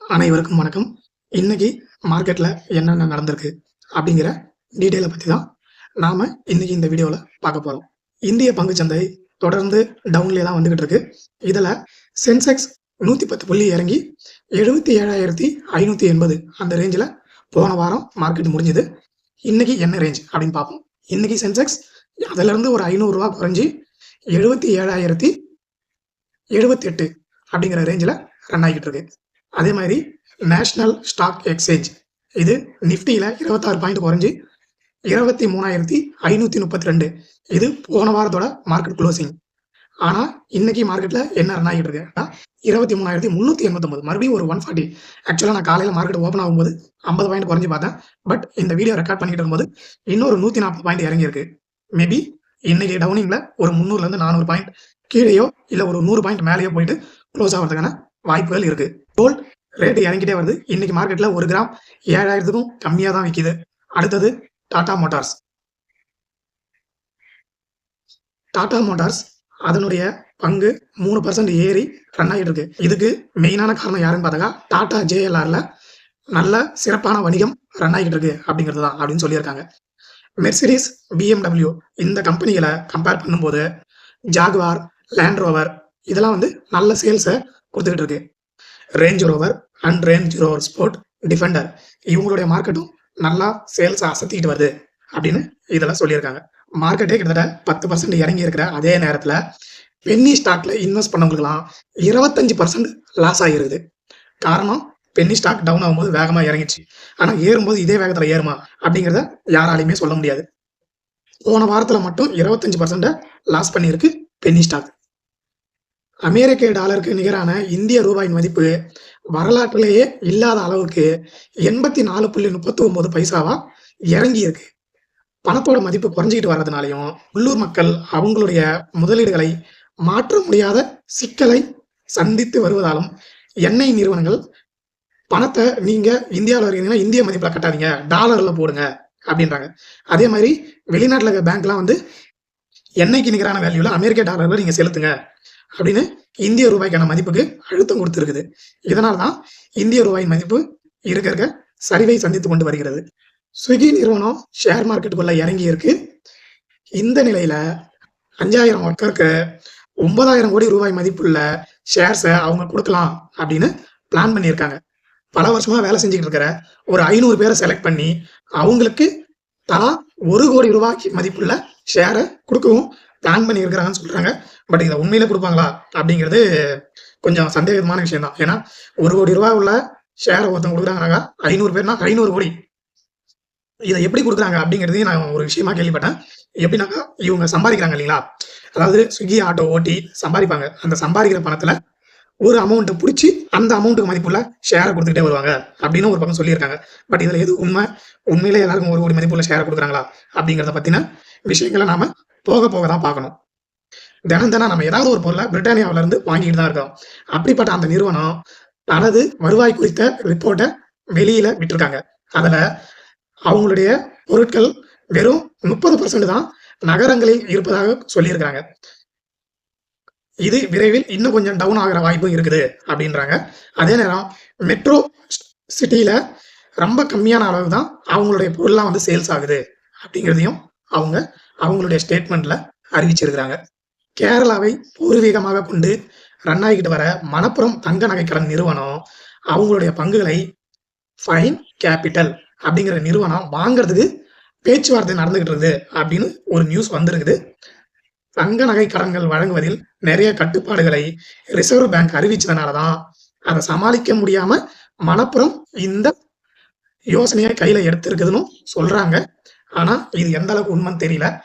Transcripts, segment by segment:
அனைவருக்கும் வணக்கம். இன்னைக்கு மார்க்கெட்ல என்னென்ன நடந்திருக்கு அப்படிங்கிற டீட்டெயிலை பத்தி தான் நாம இன்னைக்கு இந்த வீடியோல பார்க்க போறோம். இந்திய பங்குச்சந்தை தொடர்ந்து டவுன்லேயே தான் வந்துகிட்டு இருக்கு. இதுல சென்செக்ஸ் நூத்தி பத்து புள்ளி இறங்கி எழுபத்தி ஏழாயிரத்தி ஐநூத்தி எண்பது அந்த ரேஞ்சில் போன வாரம் மார்க்கெட் முடிஞ்சது. இன்னைக்கு என்ன ரேஞ்ச் அப்படின்னு பார்ப்போம். இன்னைக்கு சென்செக்ஸ் அதிலிருந்து ஒரு ஐநூறுரூவா குறைஞ்சி எழுபத்தி ஏழாயிரத்தி எழுபத்தி எட்டு அப்படிங்கிற ரேஞ்சில் ரன் ஆகிட்டு இருக்கு. அதே மாதிரி நேஷ்னல் ஸ்டாக் எக்ஸ்சேஞ்ச் இது நிஃப்டியில் இருபத்தாறு பாயிண்ட் குறைஞ்சி இருபத்தி மூணாயிரத்தி ஐநூற்றி முப்பத்தி ரெண்டு. இது போன வாரத்தோட மார்க்கெட் க்ளோசிங் ஆனால் இன்னைக்கு மார்க்கெட்டில் என்ன ரன் ஆகிட்டு இருக்குன்னா இருபத்தி மூணாயிரத்தி முந்நூற்றி எண்பத்தொம்பது. மறுபடியும் ஒரு ஒன் ஃபார்ட்டி ஆக்சுவலாக நான் காலையில் மார்க்கெட் ஓப்பன் ஆகும்போது ஐம்பது பாயிண்ட் குறைஞ்சி பார்த்தேன். பட் இந்த வீடியோ ரெக்கார்ட் பண்ணிட்டு இருக்கும்போது இன்னொரு நூற்றி நாற்பது பாயிண்ட் இறங்கியிருக்கு. மேபி இன்னைக்கு டவுனிங்கில் ஒரு முந்நூறுலேருந்து நானூறு பாயிண்ட் கீழேயோ இல்லை ஒரு நூறு பாயிண்ட் மேலேயோ போயிட்டு க்ளோஸ் ஆகிறதுக்கான வாய்ப்புகள் இருக்கு. கோல்ட் ரேட்டு இறங்கிட்டே வருது. இன்னைக்கு மார்க்கெட்ல ஒரு கிராம் ஏழாயிரத்துக்கும் கம்மியா தான் விற்கிது அடுத்தது டாடா மோட்டார்ஸ். டாடா மோட்டார்ஸ் அதனுடைய பங்கு மூணு பர்சன்ட் ஏறி ரன் ஆகிட்டு இருக்கு. இதுக்கு மெயினான காரணம் யாருன்னு பார்த்தாக்கா டாடா ஜேஎல்ஆர்ல நல்ல சிறப்பான வணிகம் ரன் ஆகிட்டு இருக்கு அப்படிங்கிறது தான் அப்படின்னு சொல்லியிருக்காங்க. மெர்சிடிஸ் பிஎம்டபிள்யூ இந்த கம்பெனிகளை கம்பேர் பண்ணும்போது ஜாகுவார் லேண்ட் ரோவர் இதெல்லாம் வந்து நல்ல சேல்ஸை கொடுத்துக்கிட்டு இருக்கு. Range Rover and Range Rover Sport Defender இவங்களுடைய மார்க்கெட்டும் நல்லா சேல்ஸ் அசத்திக்கிட்டு வருது அப்படின்னு இதெல்லாம் சொல்லியிருக்காங்க. மார்க்கெட்டே கிட்டத்தட்ட பத்து பர்சன்ட் இறங்கி இருக்கிற அதே நேரத்தில் பென்னி ஸ்டாக்ல இன்வெஸ்ட் பண்ணவங்களுக்குலாம் இருபத்தஞ்சு பர்சன்ட் லாஸ் ஆகிருக்குது. காரணம் பென்னி ஸ்டாக் டவுன் ஆகும்போது வேகமாக இறங்கிடுச்சு. ஆனால் ஏறும்போது இதே வேகத்தில் ஏறுமா அப்படிங்கிறத யாராலையுமே சொல்ல முடியாது. போன வாரத்தில் மட்டும் இருபத்தஞ்சு பர்சன்ட்டை லாஸ் பண்ணியிருக்கு பென்னி ஸ்டாக் அமெரிக்க டாலருக்கு நிகரான இந்திய ரூபாயின் மதிப்பு வரலாற்றிலேயே இல்லாத அளவுக்கு எண்பத்தி நாலு புள்ளி முப்பத்தி ஒன்பது பைசாவா இறங்கி இருக்கு பணத்தோட மதிப்பு குறைஞ்சிக்கிட்டு வர்றதுனாலையும் உள்ளூர் மக்கள் அவங்களுடைய முதலீடுகளை மாற்ற முடியாத சிக்கலை சந்தித்து வருவதாலும் எண்ணெய் நிறுவனங்கள் பணத்தை நீங்க இந்தியாவில் இருக்கீங்கன்னா இந்திய மதிப்பில் கட்டாதீங்க டாலர்ல போடுங்க அப்படின்றாங்க. அதே மாதிரி வெளிநாட்டில் இருக்க பேங்க்லாம் வந்து எண்ணெய்க்கு நிகரான வேல்யூல அமெரிக்க டாலர்ல நீங்க செலுத்துங்க. அப்படின்னு இந்திய ரூபாய்க்கான மதிப்புக்கு அழுத்தம் கொடுத்துருக்குது. இதனால தான் இந்திய ரூபாயின் மதிப்பு இருக்க இருக்க சரிவை சந்தித்து கொண்டு வருகிறது. ஸ்விக்கி நிறுவனம் ஷேர் மார்க்கெட்டுக்குள்ள இறங்கி இருக்கு. இந்த நிலையில அஞ்சாயிரம் ஒர்க்கருக்கு ஒன்பதாயிரம் கோடி ரூபாய் மதிப்புள்ள ஷேர்ஸை அவங்க கொடுக்கலாம் அப்படின்னு பிளான் பண்ணியிருக்காங்க. பல வருஷமா வேலை செஞ்சுக்கிட்டு இருக்கிற ஒரு ஐநூறு பேரை செலக்ட் பண்ணி அவங்களுக்கு தலா ஒரு கோடி ரூபாய்க்கு மதிப்புள்ள ஷேரை கொடுக்கவும் பிளான் பண்ணி இருக்கிறாங்கன்னு சொல்றாங்க. பட் இதை உண்மையில கொடுப்பாங்களா? அப்படிங்கிறது கொஞ்சம் சந்தேகமான விஷயம் தான் ஏன்னா ஒரு கோடி ரூபாய் உள்ள ஷேரை ஒருத்தவங்க கொடுக்குறாங்கனாக்கா ஐநூறு பேர்னா ஐநூறு கோடி. இதை எப்படி கொடுக்குறாங்க அப்படிங்கிறதையும் நான் ஒரு விஷயமா கேள்விப்பட்டேன். எப்படின்னாக்கா இவங்க சம்பாதிக்கிறாங்க இல்லைங்களா? அதாவது ஸ்விக்கி ஆட்டோ ஓட்டி சம்பாதிப்பாங்க. அந்த சம்பாதிக்கிற பணத்துல ஒரு அமௌண்ட்டை பிடிச்சி அந்த அமௌண்ட்டுக்கு மதிப்புள்ள ஷேரை கொடுத்துக்கிட்டே வருவாங்க அப்படின்னு ஒரு பக்கம் சொல்லியிருக்காங்க. பட் இதுல எது உண்மை? உண்மையிலே எல்லாருக்கும் ஒரு கோடி மதிப்புள்ள ஷேரை கொடுக்குறாங்களா அப்படிங்கிறத பத்தின விஷயங்களை நாம போக போக தான் பார்க்கணும். தினம் தினம் நம்ம ஏதாவது ஒரு பொருளை பிரிட்டானியாவில இருந்து வாங்கிட்டு தான் இருக்கோம். அப்படிப்பட்ட அந்த நிறுவனம் தனது வருவாய் குறித்த ரிப்போர்ட்டை வெளியில விட்டுருக்காங்க. அதுல அவங்களுடைய பொருட்கள் வெறும் முப்பது பர்சன்ட் தான் நகரங்களில் இருப்பதாக சொல்லியிருக்காங்க. இது விரைவில் இன்னும் கொஞ்சம் டவுன் ஆகிற வாய்ப்பும் இருக்குது அப்படின்றாங்க. அதே நேரம் மெட்ரோ சிட்டியில ரொம்ப கம்மியான அளவு தான் அவங்களுடைய பொருள்லாம் வந்து சேல்ஸ் ஆகுது அப்படிங்கிறதையும் அவங்க அவங்களுடைய ஸ்டேட்மெண்ட்ல அறிவிச்சிருக்கிறாங்க. கேரளாவை பூர்வீகமாக கொண்டு ரன் ஆகிக்கிட்டு வர மணப்புறம் தங்க நகைக்கடன் நிறுவனம் அவங்களுடைய பங்குகளை ஃபைன் கேபிட்டல் அப்படிங்கிற நிறுவனம் வாங்குறதுக்கு பேச்சுவார்த்தை நடந்துகிட்டு இருக்குது அப்படின்னு ஒரு நியூஸ் வந்திருக்குது. தங்க நகை கடன்கள் வழங்குவதில் நிறைய கட்டுப்பாடுகளை ரிசர்வ் பேங்க் அறிவிச்சதுனால தான் அதை சமாளிக்க முடியாம மணப்புறம் இந்த யோசனையை கையில எடுத்திருக்குதுன்னு சொல்றாங்க. ஆனா இது எந்த அளவுக்கு உண்மைன்னு தெரியல.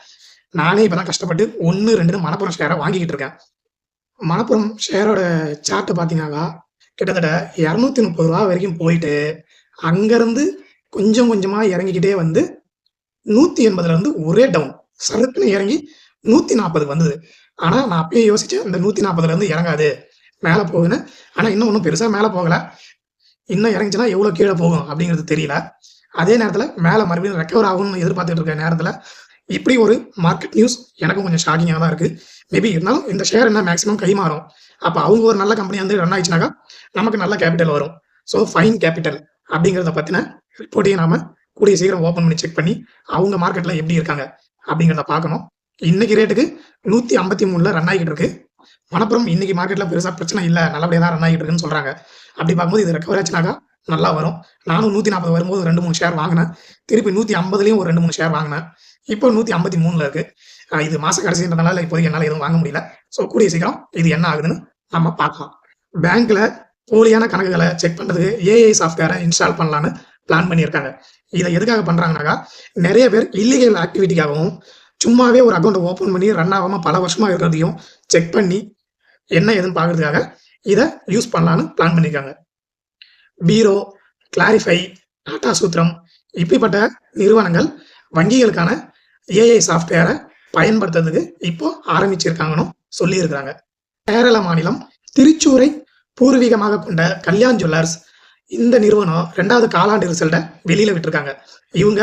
நானே இப்பதான் கஷ்டப்பட்டு ஒன்னு ரெண்டு மணப்புறம் ஷேரை வாங்கிக்கிட்டு இருக்கேன். மணப்புறம் ஷேரோட சார்ட்டை பாத்தீங்கன்னா கிட்டத்தட்ட இரநூத்தி முப்பது ரூபா வரைக்கும் போயிட்டு அங்கிருந்து கொஞ்சம் கொஞ்சமா இறங்கிக்கிட்டே வந்து நூத்தி எண்பதுல இருந்து ஒரே டவுன் சருக்குன்னு இறங்கி நூத்தி நாற்பது வந்தது. ஆனா நான் அப்பயே யோசிச்சேன் இந்த நூத்தி நாற்பதுல இருந்து இறங்காது. மேல போகுன்னு ஆனா இன்னும் ஒன்றும் பெருசா மேல போகல. இன்னும் இறங்கிச்சுன்னா எவ்வளவு கீழே போகும் அப்படிங்கிறது தெரியல. அதே நேரத்தில் மேலே மறுபடியும் ரெக்கவர் ஆகும்னு எதிர்பார்த்துட்டு இருக்க நேரத்தில் இப்படி ஒரு மார்க்கெட் நியூஸ் எனக்கும் கொஞ்சம் ஷாக்கிங்காக தான் இருக்குது மேபி இருந்தாலும் இந்த ஷேர் என்ன மேக்ஸிமம் கை மாறும் அப்போ அவங்க ஒரு நல்ல கம்பெனி வந்து ரன் ஆயிடுச்சுனாக்கா நமக்கு நல்ல கேபிட்டல் வரும். ஸோ ஃபைன் கேபிட்டல் அப்படிங்கிறத பற்றின ரிப்போர்ட்டையும் நாம கூடிய சீக்கிரம் ஓப்பன் பண்ணி செக் பண்ணி அவங்க மார்க்கெட்டில் எப்படி இருக்காங்க அப்படிங்கிறத பார்க்கணும். இன்னைக்கு ரேட்டுக்கு நூற்றி ஐம்பத்தி மூணில் ரன் ஆகிட்டு இருக்கு. மணப்புறம் இன்னைக்கு மார்க்கெட்டில் பெருசாக பிரச்சனை இல்லை. நல்லபடியாக தான் ரன் ஆகிட்டு இருக்குன்னு சொல்கிறாங்க அப்படி பார்க்கும்போது இது ரெக்கவர் ஆச்சுனாக்கா நல்லா வரும். நானும் நூற்றி நாற்பது வரும்போது ரெண்டு மூணு ஷேர் வாங்கினேன். திருப்பி நூற்றி ஐம்பதுலேயும் ஒரு ரெண்டு மூணு ஷேர் வாங்கினேன். இப்போ நூற்றி ஐம்பத்தி மூணில் இருக்கு இது மாச கடைசின்றதுனால இப்போதைக்கு என்னால் எதுவும் வாங்க முடியல. ஸோ கூடிய சீக்கிரம் இது என்ன ஆகுதுன்னு நம்ம பார்க்கலாம். பேங்க்ல போலியான கணக்குகளை செக் பண்ணுறதுக்கு ஏஐ சாஃப்ட்வேரை இன்ஸ்டால் பண்ணலான்னு பிளான் பண்ணியிருக்காங்க. இதை எதுக்காக பண்ணுறாங்கனாக்கா நிறைய பேர் இல்லீகல் ஆக்டிவிட்டிக்காகவும் சும்மாவே ஒரு அக்கௌண்ட்டை ஓப்பன் பண்ணி ரன் ஆகாமல் பல வருஷமாக இருக்கிறதையும் செக் பண்ணி என்ன ஏதுன்னு பார்க்கறதுக்காக இதை யூஸ் பண்ணலான்னு பிளான் பண்ணியிருக்காங்க. பீரோ கிளாரிஃபை டாடா சூத்திரம் இப்படிப்பட்ட நிறுவனங்கள் வங்கிகளுக்கான ஏஐ சாஃப்ட்வேரை பயன்படுத்துறதுக்கு இப்போ ஆரம்பிச்சிருக்காங்கன்னு சொல்லியிருக்கிறாங்க. கேரள மாநிலம் திருச்சூரை பூர்வீகமாக கொண்ட கல்யாண் ஜுவல்லர்ஸ் இந்த நிறுவனம் ரெண்டாவது காலாண்டு ரிசல்ட்டை வெளியில விட்டுருக்காங்க. இவங்க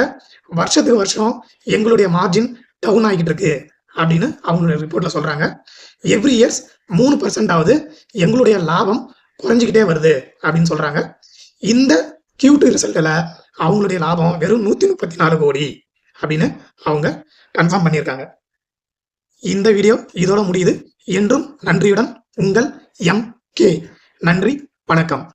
வருஷத்துக்கு வருஷம் எங்களுடைய மார்ஜின் டவுன் ஆகிட்டு இருக்கு அப்படின்னு அவங்களுடைய ரிப்போர்ட்ல சொல்றாங்க. எவ்ரி இயர்ஸ் மூணு பர்சன்டாவது எங்களுடைய லாபம் குறைஞ்சிக்கிட்டே வருது அப்படின்னு சொல்றாங்க. இந்த கியூட்டு ரிசல்ட்டில் அவங்களுடைய லாபம் வெறும் நூற்றி முப்பத்தி நாலு கோடி அப்படின்னு அவங்க கன்ஃபார்ம் பண்ணியிருக்காங்க. இந்த வீடியோ இதோட முடியுது. என்றும் நன்றியுடன் உங்கள் எம் கே நன்றி வணக்கம்.